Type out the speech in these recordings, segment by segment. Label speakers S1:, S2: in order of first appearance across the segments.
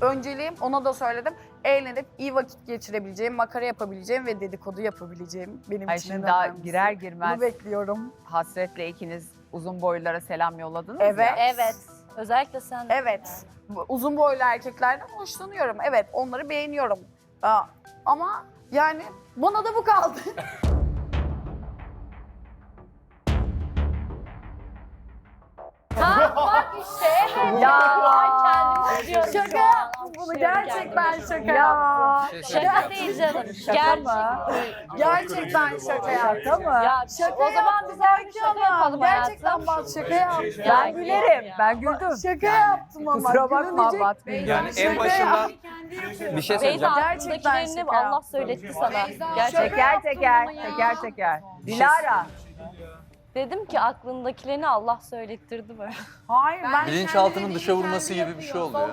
S1: önceliğim ona da söyledim. Eğlenip iyi vakit geçirebileceğim, makara yapabileceğim ve dedikodu yapabileceğim benim
S2: Ay
S1: için
S2: şimdi
S1: en
S2: daha
S1: önemlisi.
S2: girer
S1: Bunu
S2: girmez
S1: bekliyorum.
S2: hasretle ikiniz uzun boylulara selam yolladınız
S1: Evet.
S2: ya.
S3: Evet. Özellikle sen.
S1: Evet. Bu Uzun boylu erkeklerden hoşlanıyorum. Evet, onları beğeniyorum. Aa, ama yani bana da bu kaldı.
S3: Ha bak işte evet.
S2: Ya.
S1: Yaptım bunu.
S3: Alkışlıyorum
S1: Gerçekten şaka yaptım.
S3: Şaka değil canım.
S2: Şaka mı?
S1: Gerçekten şaka yaptım.
S2: Şaka mı?
S3: Ya
S1: Şaka
S3: o zaman biz her şaka yapalım
S1: Gerçekten bak şaka yaptım.
S2: Ben gülerim. Ben güldüm.
S1: Şaka yaptım ama.
S2: Kusura bakma
S1: gülünecek-
S2: Bat Bey.
S4: Yani en başından bir şey söyleyeceğim.
S1: Gerçekten
S3: aklındakilerini
S1: şaka
S3: Allah
S1: yaptım.
S3: söyletti sana. Gerçekten.
S2: Teker
S1: yaptım
S2: teker,
S1: ama
S2: teker teker. Dilara.
S3: Dedim ki aklındakilerini Allah söylettirdi böyle.
S1: Hayır ben
S4: Bilinçaltının dışa vurması gibi bir şey oluyor.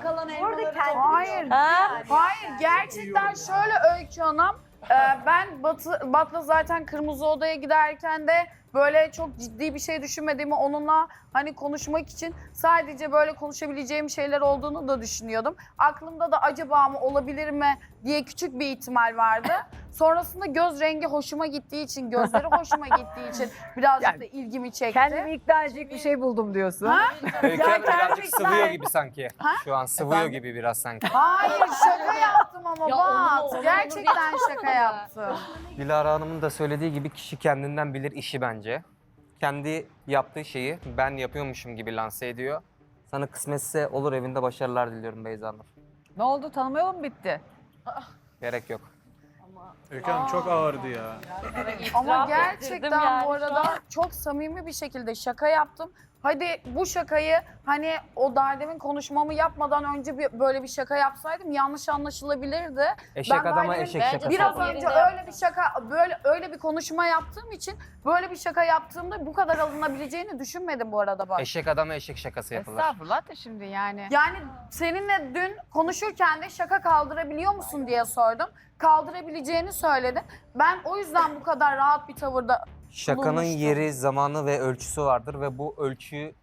S1: Hayır.
S3: Ha?
S1: Hayır gerçekten şöyle Öykü Hanım. E, ben Batı, Bat'la zaten Kırmızı Oda'ya giderken de böyle çok ciddi bir şey düşünmediğimi onunla hani konuşmak için sadece böyle konuşabileceğim şeyler olduğunu da düşünüyordum. Aklımda da acaba mı olabilir mi diye küçük bir ihtimal vardı. Sonrasında göz rengi hoşuma gittiği için, gözleri hoşuma gittiği için birazcık
S2: Yani
S1: da ilgimi çekti.
S2: Kendimi ikna edecek bir şey buldum diyorsun.
S1: Ha?
S4: Öykü
S1: Ya
S4: Hanım birazcık
S1: gerçekten-
S4: sıvıyor gibi sanki.
S1: Ha?
S4: Şu an sıvıyor gibi biraz sanki.
S1: Hayır şaka yaptım ama
S3: Ya olur mu,
S1: Bat.
S3: olur mu?
S1: Gerçekten şaka yaptım.
S4: Dilara Hanım'ın da söylediği gibi kişi kendinden bilir işi bence. Kendi yaptığı şeyi ben yapıyormuşum gibi lanse ediyor. Sana kısmetse olur evinde başarılar diliyorum Beyza Nur.
S2: Ne oldu? Tanıma yolu mu bitti?
S4: Gerek yok.
S5: Öykü Hanım çok ağırdı ya.
S1: Ama
S3: İtiraf
S1: gerçekten
S3: yani
S1: bu
S3: şu
S1: arada çok samimi bir şekilde şaka yaptım. Hadi bu şakayı hani o daha demin konuşmamı yapmadan önce bir, böyle bir şaka yapsaydım yanlış anlaşılabilirdi.
S4: Eşek
S1: Ben
S4: adama
S1: daha
S4: eşek
S3: bence
S4: şakası.
S1: Biraz önce
S3: yerinde
S1: öyle bir şaka böyle öyle bir konuşma yaptığım için böyle bir şaka yaptığımda bu kadar alınabileceğini düşünmedim bu arada bak.
S4: Eşek adama eşek şakası yapılır.
S2: Estağfurullah da şimdi yani.
S1: Yani seninle dün konuşurken de şaka kaldırabiliyor musun diye sordum. Kaldırabileceğini söyledin. Ben o yüzden bu kadar rahat bir tavırda
S4: Şakanın
S1: bulunmuştum.
S4: yeri, zamanı ve ölçüsü vardır ve bu ölçüyü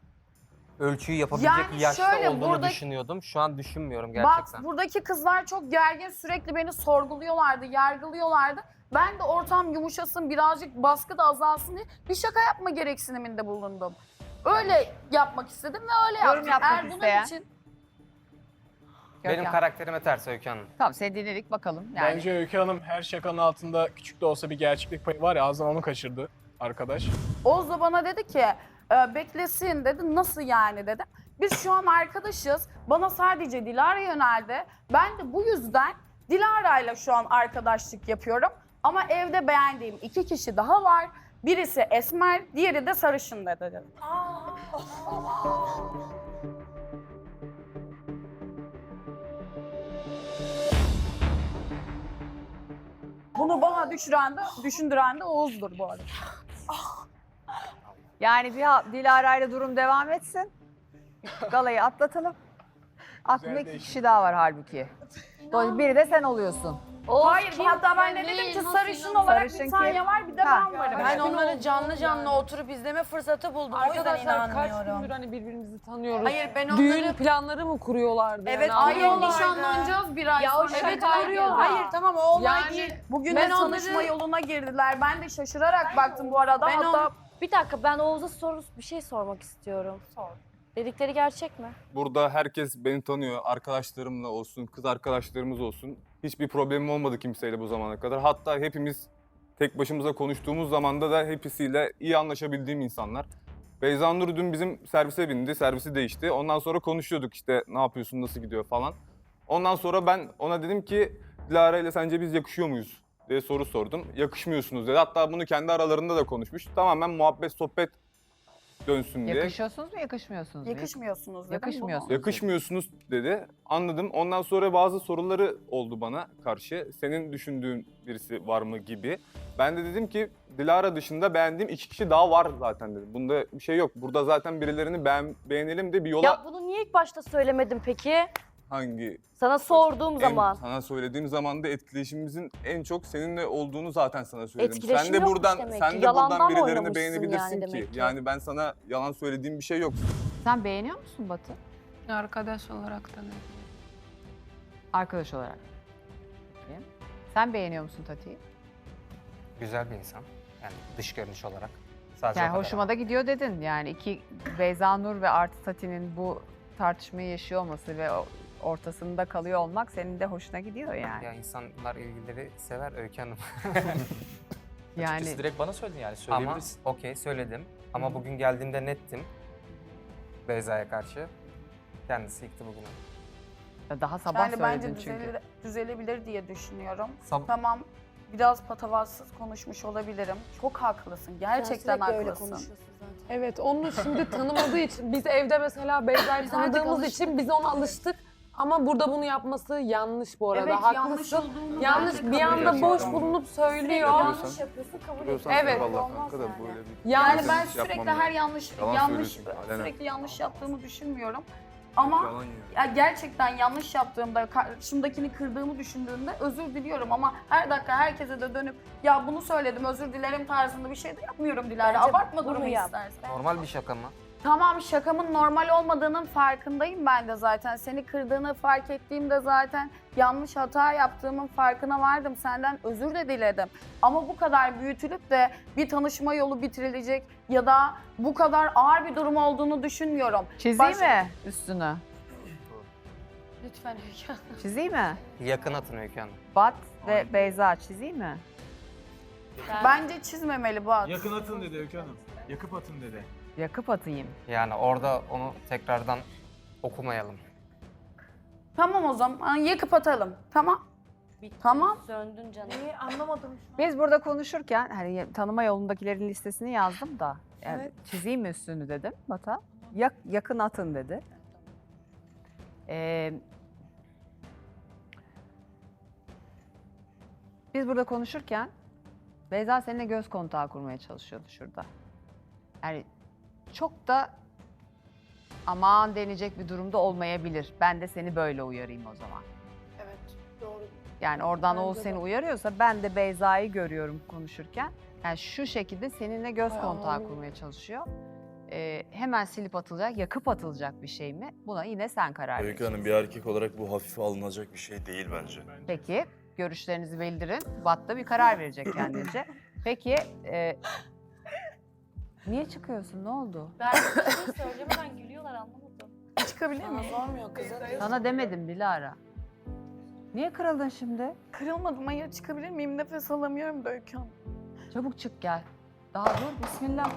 S4: ölçüyü yapabilecek
S1: Yani
S4: yaşta
S1: şöyle,
S4: olduğunu
S1: burada-
S4: düşünüyordum. Şu an düşünmüyorum gerçekten.
S1: Bak buradaki kızlar çok gergin sürekli beni sorguluyorlardı, yargılıyorlardı. Ben de ortam yumuşasın, birazcık baskı da azalsın diye bir şaka yapma gereksiniminde bulundum. Öyle yapmak istedim ve öyle
S2: Yorum
S1: yaptım.
S2: yapmak
S1: Eğer bunun
S2: isteyen?
S1: için
S4: Benim
S2: Görkem.
S4: karakterime ters Öykü Hanım.
S2: Tamam seni dinledik bakalım. Yani.
S5: Bence Öykü Hanım her şakanın altında küçük de olsa bir gerçeklik payı var ya ağzından onu kaçırdı arkadaş.
S1: Oğuz da bana dedi ki e, beklesin dedi. Nasıl yani dedim. Biz şu an arkadaşız. Bana sadece Dilara yöneldi. Ben de bu yüzden Dilara'yla şu an arkadaşlık yapıyorum. Ama evde beğendiğim iki kişi daha var. Birisi Esmer, diğeri de Sarışın dedi. dedim. Bunu bana düşüren de, düşündüren de Oğuz'dur bu arada.
S2: Yani bir ha- Dilara ile durum devam etsin. Galayı atlatalım. Aklımda iki kişi daha var halbuki. Dolayısıyla Biri de sen oluyorsun.
S1: Hayır hatta ben de dedim ki sarışın olarak
S2: Sarışın
S1: bir tane
S2: kim?
S1: var bir de
S2: Ha.
S1: ben varım.
S6: Ben onları canlı canlı oturup izleme fırsatı buldum. o yüzden
S7: Arkadaşlar kaç
S6: inanmıyorum.
S7: gündür hani birbirimizi tanıyoruz.
S6: Hayır ben onları...
S7: Düğün planları mı kuruyorlardı?
S6: Evet,
S7: yani?
S6: hayır,
S1: nişanlanacağız bir ay
S6: Ya o
S1: sonra.
S6: evet arıyorlar. Hayır tamam o olay
S7: Yani-
S6: değil.
S1: Bugün
S6: Ben
S1: de
S6: onları-
S1: tanışma yoluna girdiler. Ben de şaşırarak baktım bu arada.
S6: Ben
S1: Hatta
S3: Bir dakika ben Oğuz'a soru bir şey sormak istiyorum. Sor. Dedikleri gerçek mi?
S8: Burada herkes beni tanıyor. Arkadaşlarımla olsun, kız arkadaşlarımız olsun. Hiçbir problemim olmadı kimseyle bu zamana kadar. Hatta hepimiz tek başımıza konuştuğumuz zamanda da hepsiyle iyi anlaşabildiğim insanlar. Beyza Nur dün bizim servise bindi, servisi değişti. Ondan sonra konuşuyorduk işte ne yapıyorsun, nasıl gidiyor falan. Ondan sonra ben ona dedim ki Dilara ile sence biz yakışıyor muyuz diye soru sordum. Yakışmıyorsunuz dedi. Hatta bunu kendi aralarında da konuşmuş. Tamamen muhabbet, sohbet dönsün diye.
S2: Yakışıyorsunuz mu yakışmıyorsunuz mu?
S1: yakışmıyorsunuz dedim.
S2: Yakışmıyorsunuz.
S8: Yakışmıyorsunuz dedi. Anladım. Ondan sonra bazı soruları oldu bana karşı. Senin düşündüğün birisi var mı gibi. Ben de dedim ki Dilara dışında beğendiğim iki kişi daha var zaten dedim. Bunda bir şey yok. Burada zaten birilerini beğen, beğenelim de bir yola
S3: Ya bunu niye ilk başta söylemedin peki?
S8: Hangi
S3: Sana sorduğum
S8: en-
S3: zaman.
S8: sana söylediğim zaman da etkileşimimizin en çok seninle olduğunu zaten sana söyledim.
S3: Etkileşim
S8: sen de
S3: yokmuş
S8: buradan
S3: demek
S8: sen
S3: ki.
S8: de buradan
S3: Yalandan
S8: birilerini
S3: oynamışsın
S8: beğenebilirsin
S3: yani
S8: ki.
S3: demek ki.
S8: Yani ben sana yalan söylediğim bir şey yok.
S2: Sen beğeniyor musun Batı?
S7: Arkadaş olarak tanıyorum.
S2: Arkadaş olarak. Peki. Sen beğeniyor musun Tati'yi?
S4: Güzel bir insan. Yani dış görünüş olarak. Sadece
S2: Yani
S4: o kadar.
S2: hoşuma da gidiyor dedin. Yani iki Beyza Nur ve Artı Tati'nin bu tartışmayı yaşıyor olması ve o- ortasında kalıyor olmak senin de hoşuna gidiyor yani.
S4: Ya insanlar ilgileri sever Öykü Hanım.
S2: Yani
S9: Açıkçası direkt bana söyledin yani
S4: Ama
S9: söyleyebilirsin.
S4: okey söyledim. Ama bugün geldiğimde nettim. Beyza'ya karşı. Kendisi yıktı bugün. onu.
S2: daha sabah
S1: Yani bence
S2: söyledin çünkü.
S1: düzelir, düzelebilir diye düşünüyorum.
S4: Sab-
S1: Tamam biraz patavatsız konuşmuş olabilirim. Çok haklısın. Gerçekten
S3: sürekli öyle
S1: haklısın.
S3: konuşuyorsun zaten.
S7: Evet onu şimdi tanımadığı için biz evde mesela Beyza'yı
S1: artık
S7: tanıdığımız için biz ona alıştık. Ama burada bunu yapması yanlış bu arada.
S1: Evet yanlış
S7: Haklısın.
S1: olduğunu
S7: Yanlış bir
S1: kabul
S7: anda
S1: ediyorum.
S7: boş bulunup söylüyor.
S3: Yanlış yapıyorsun kabul et.
S7: Evet.
S3: Olmaz
S8: kanka da
S3: yani.
S8: böyle bir...
S7: Yani
S1: ben sürekli her yanlış
S8: Yalan
S1: yanlış
S8: söylüyorsun, alenen.
S1: sürekli yanlış yaptığımı düşünmüyorum. Ama
S8: Yalan
S1: ya gerçekten yanlış yaptığımda, karşımdakini kırdığımı düşündüğümde özür diliyorum ama her dakika herkese de dönüp ya bunu söyledim özür dilerim tarzında bir şey de yapmıyorum Dilara.
S3: Bence
S1: Abartma
S3: bunu
S1: durumu
S3: yap.
S1: istersen.
S4: Normal bir şaka mı?
S1: Tamam şakamın normal olmadığının farkındayım ben de zaten. Seni kırdığını fark ettiğimde zaten yanlış hata yaptığımın farkına vardım. Senden özür de diledim. Ama bu kadar büyütülüp de bir tanışma yolu bitirilecek ya da bu kadar ağır bir durum olduğunu düşünmüyorum.
S2: Çizeyim
S1: Baş-
S2: mi üstünü?
S3: Lütfen Öykü Hanım.
S2: Çizeyim mi?
S4: Yakın atın Öykü Hanım.
S2: Bat ve Beyza çizeyim mi?
S1: Bence çizmemeli Bat.
S5: Yakın atın dedi Öykü Hanım. Yakıp atın dedi.
S2: Yakıp atayım.
S4: Yani orada onu tekrardan okumayalım.
S1: Tamam o zaman yakıp atalım. Tamam.
S3: Bitti.
S1: Tamam.
S3: Söndün canım.
S6: Neyi anlamadım şu an.
S2: Biz burada konuşurken hani tanıma yolundakilerin listesini yazdım da yani çizeyim mi üstünü dedim Bata. Yak, yakın atın dedi. Ee, biz burada konuşurken Beyza seninle göz kontağı kurmaya çalışıyordu şurada. Yani çok da aman denecek bir durumda olmayabilir. Ben de seni böyle uyarayım o zaman.
S6: Evet doğru.
S2: Yani oradan
S3: Bence
S2: Oğuz
S3: de.
S2: seni uyarıyorsa ben de Beyza'yı görüyorum konuşurken. Yani şu şekilde seninle göz kontağı kurmaya çalışıyor. Ee, hemen silip atılacak, yakıp atılacak bir şey mi? Buna yine sen karar
S10: Öykü Hanım
S2: vereceksin.
S10: bir erkek olarak bu hafife alınacak bir şey değil bence.
S2: Peki, görüşlerinizi bildirin. Bat da bir karar verecek kendince. Peki, e, niye çıkıyorsun? Ne oldu?
S3: Ben bir şey söylemeden gülüyorlar anlamadım.
S1: Çıkabilir miyim?
S6: sormuyor kızım.
S2: Sana demedim Dilara. Niye kırıldın şimdi?
S1: Kırılmadım. Hayır çıkabilir miyim? Nefes alamıyorum da Öykü Hanım.
S2: Çabuk çık gel. Daha dur, bismillah.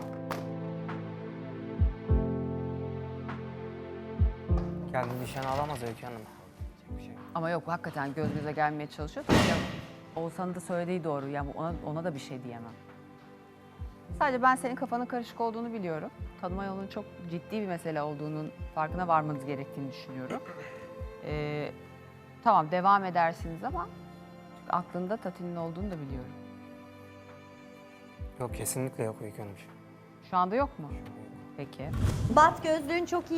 S4: Kendi nişan alamaz Öykü Hanım. Yapacak bir şey yok.
S2: Ama yok hakikaten göz göze gelmeye çalışıyor. Tabii ya, Oğuzhan'ın da söylediği doğru. Yani ona, ona da bir şey diyemem. Sadece ben senin kafanın karışık olduğunu biliyorum. Tanıma yolunun çok ciddi bir mesele olduğunun farkına varmanız gerektiğini düşünüyorum. Ee, tamam devam edersiniz ama aklında Tati'nin olduğunu da biliyorum.
S4: Yok kesinlikle yok Öykü Hanım.
S2: Şu anda yok mu? Peki.
S11: Bat gözlüğün çok iyi.